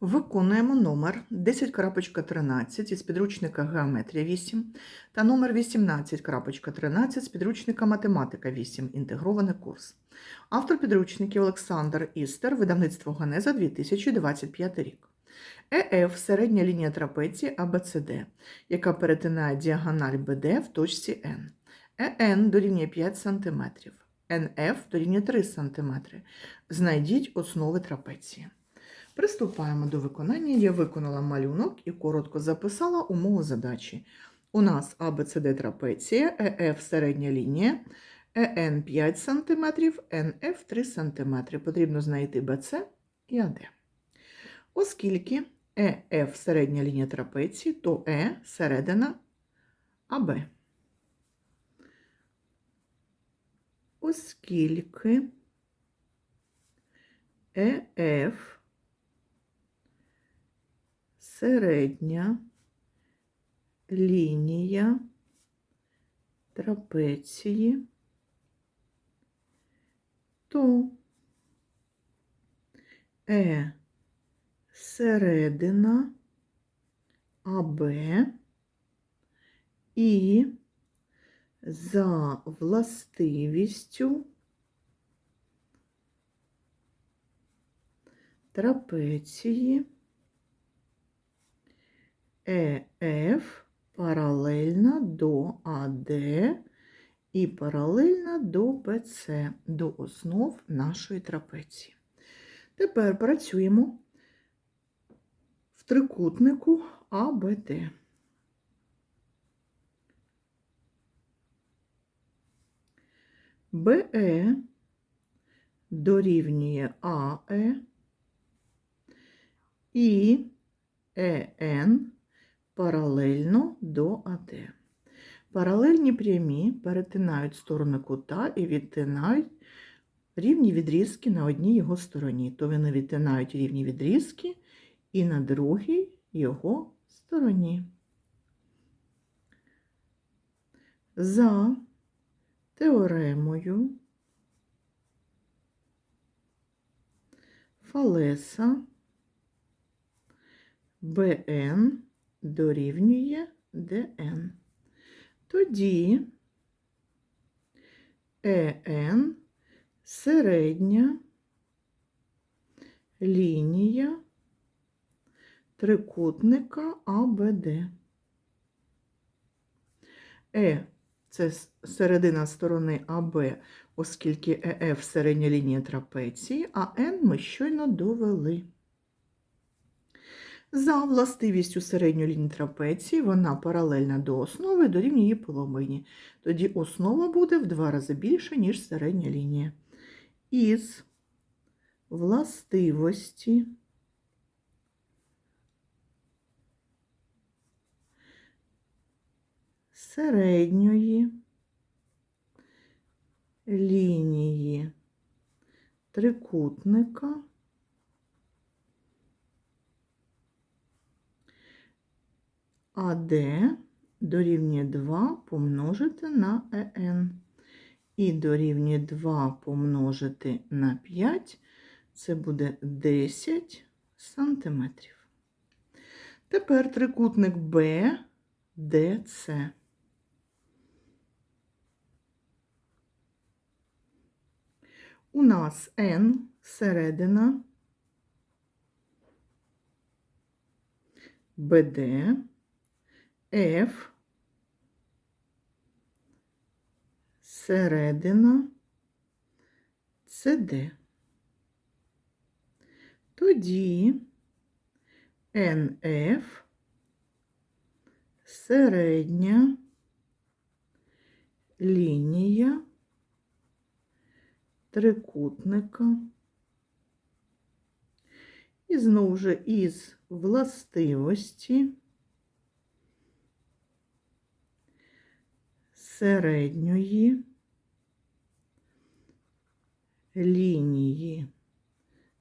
Виконуємо номер 10.13 із підручника Геометрія 8 та номер 18.13 з підручника Математика 8. Інтегрований курс. Автор підручників Олександр Істер, видавництво Генеза 2025 рік. ЕФ середня лінія трапеції ABCD, яка перетинає діагональ БД в точці N. ЕН дорівнює 5 см. НФ дорівнює 3 см. Знайдіть основи трапеції. Приступаємо до виконання. Я виконала малюнок і коротко записала умову задачі. У нас ABCD трапеція, ЕФ середня лінія, ЕН 5 см, НФ 3 см. Потрібно знайти БЦ і АД. Оскільки ЕФ середня лінія трапеції, то Е середина АБ. Оскільки ЕФ середня лінія трапеції, то Е середина АБ і за властивістю трапеції ЕФ паралельна до АД і паралельна до БЦ, до основ нашої трапеції. Тепер працюємо в трикутнику АБД. БЕ дорівнює АЕ і ЕН паралельно до АД. Паралельні прямі перетинають сторони кута і відтинають рівні відрізки на одній його стороні. То вони відтинають рівні відрізки і на другій його стороні. За теоремою Фалеса БН дорівнює ДН. Тоді ЕН середня лінія трикутника АБД. Е це середина сторони АБ, оскільки ЕФ середня лінія трапеції, а Н ми щойно довели. За властивістю середньої лінії трапеції вона паралельна до основи дорівнює її половині. Тоді основа буде в два рази більша, ніж середня лінія. Із властивості середньої лінії трикутника АД дорівнює 2 помножити на ЕН. І дорівнює 2 помножити на 5, це буде 10 сантиметрів. Тепер трикутник Б, ДЦ. У нас N середина БД, F середина СД. Тоді НФ середня лінія трикутника. І знову ж із властивості середньої лінії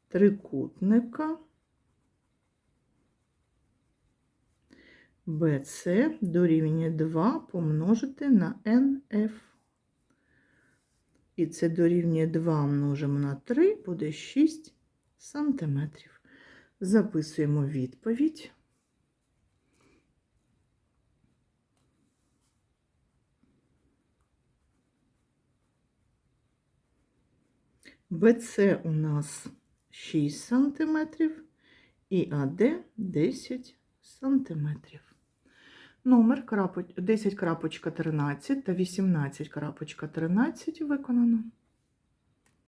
трикутника BC дорівнює 2 помножити на NF. І це дорівнює 2 множимо на 3, буде 6 сантиметрів. Записуємо відповідь. БЦ у нас 6 см і АД 10 см. Номер 10 крапочка 13 та 18 крапочка 13 виконано.